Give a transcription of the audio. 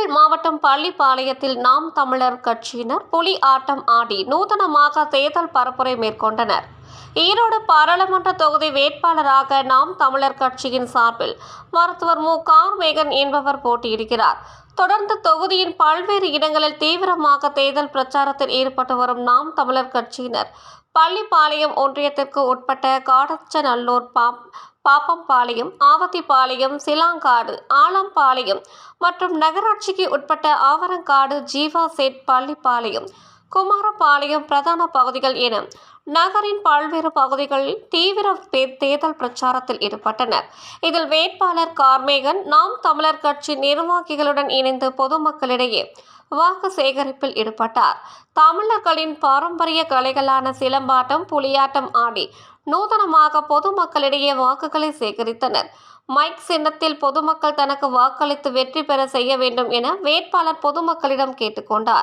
திண்டுக்கல் மாவட்டம் பள்ளிப்பாளையத்தில் நாம் தமிழர் கட்சியினர் புலி ஆட்டம் ஆடி நூதனமாக தேர்தல் பரப்புரை மேற்கொண்டனர். ஈரோடு பாராளுமன்ற தொகுதி வேட்பாளராக நாம் தமிழர் கட்சியின் சார்பில் மருத்துவர் மு. கார்மேகன் என்பவர் போட்டியிடுகிறார். தொடர்ந்து தொகுதியின் பல்வேறு இடங்களில் தீவிரமாக தேர்தல் பிரச்சாரத்தில் ஈடுபட்டு வரும் நாம் தமிழர் கட்சியினர் பள்ளிப்பாளையம் ஒன்றியத்திற்கு உட்பட்ட காடச்சநல்லூர் பாப் பாப்பம்பாளையம் ஆவத்திப்பாளையம் சிலாங்காடு ஆலம்பாளையம் மற்றும் நகராட்சிக்கு உட்பட்ட ஆவரங்காடு ஜீவா சேட் பள்ளிப்பாளையம் குமாரபாளையம் பிரதான பகுதிகள் என நகரின் பல்வேறு பகுதிகளில் தீவிர பே- தேர்தல் பிரச்சாரத்தில் ஈடுபட்டனர் இதில் வேட்பாளர் கார்மேகன் நாம் தமிழர் கட்சி நிர்வாகிகளுடன் இணைந்து பொதுமக்களிடையே வாக்கு சேகரிப்பில் ஈடுபட்டார். தமிழர்களின் பாரம்பரிய கலைகளான சிலம்பாட்டம் புலியாட்டம் ஆடி நூதனமாக பொதுமக்களிடையே வாக்குகளை சேகரித்தனர். மைக் சின்னத்தில் பொதுமக்கள் தனக்கு வாக்களித்து வெற்றி பெற செய்ய வேண்டும் என வேட்பாளர் பொதுமக்களிடம் கேட்டுக்கொண்டார்